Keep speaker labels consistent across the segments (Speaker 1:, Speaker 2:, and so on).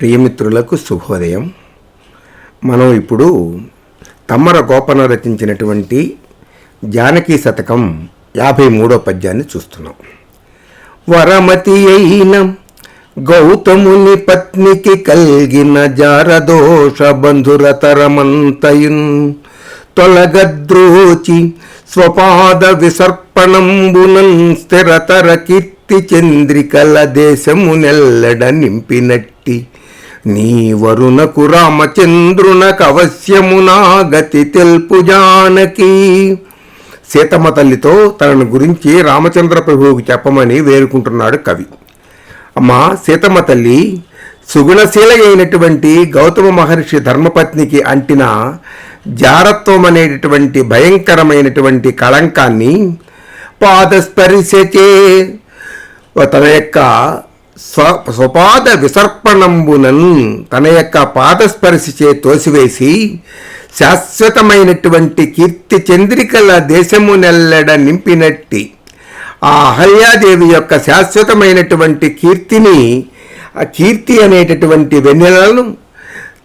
Speaker 1: ప్రియమిత్రులకు శుభోదయం. మనం ఇప్పుడు తమ్మర గోపన రచించినటువంటి జానకీ శతకం యాభై మూడో పద్యాన్ని చూస్తున్నాం. వరమతి అయిన గౌతముని పత్నికి కలిగిన జారదోష బంధురతరమంతయున్ తొలగద్రోచి స్వపాద విసర్పణంబునన్ స్థిరతర కీర్తి చంద్రికల దేశము నెల్లడ నింపినట్టి నీ వరుణకు రామచంద్రునకు అవశ్యమునా గతి తెల్పు జానకి. సీతమ్మ తల్లితో తనను గురించి రామచంద్ర ప్రభువుకు చెప్పమని వేరుకుంటున్నాడు కవి. అమ్మా సీతమ్మ తల్లి సుగుణశీల అయినటువంటి గౌతమ మహర్షి ధర్మపత్నికి అంటిన జారత్వం అనేటటువంటి భయంకరమైనటువంటి కళంకాన్ని పాదస్పరిశచే తన యొక్క స్వ స్వపాద విసర్పణంబునన్ తన యొక్క పాదస్పర్శిచే తోసివేసి శాశ్వతమైనటువంటి కీర్తి చంద్రికల దేశము నెల్లడ నింపినట్టి ఆ అహల్యాదేవి యొక్క శాశ్వతమైనటువంటి కీర్తిని ఆ కీర్తి అనేటటువంటి వెన్నెలను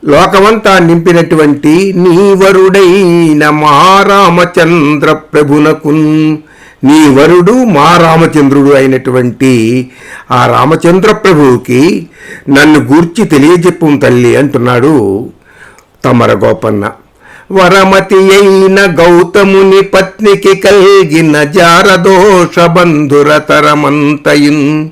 Speaker 1: లోకమంతా నింపినటువంటి నీవరుడైన మా రామచంద్ర ప్రభునకున్. నీ వరుడు మా రామచంద్రుడు అయినటువంటి ఆ రామచంద్ర ప్రభువుకి నన్ను గూర్చి తెలియజెప్పు తల్లి అంటున్నాడు తమర గోపన్న. వరమతి అయిన గౌతముని పత్నికి కలిగిన జారదోష బంధురతరమంతయున్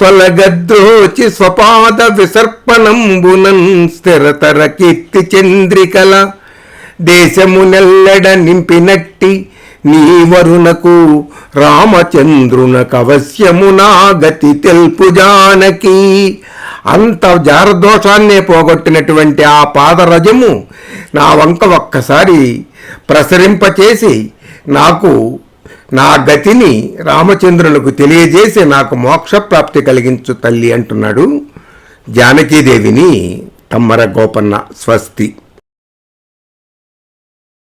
Speaker 1: తొలగద్రోచి స్వపాద విసర్పణంబునన్ స్థిరతర కీర్తి చంద్రికల దేశమునెల్లడ నింపినట్టి నీ వరునకు రామచంద్రునకు అవశ్యమునా గతి తెల్పు జానకి. అంత జారదోషాన్నే పోగొట్టినటువంటి ఆ పాదరజము నా వంక ఒక్కసారి ప్రసరింపచేసి నాకు నా గతిని రామచంద్రులకు తెలియజేసి నాకు మోక్షప్రాప్తి కలిగించు తల్లి అంటున్నాడు. జానకీదేవిని తమ్మర గోపన్న స్వస్తి.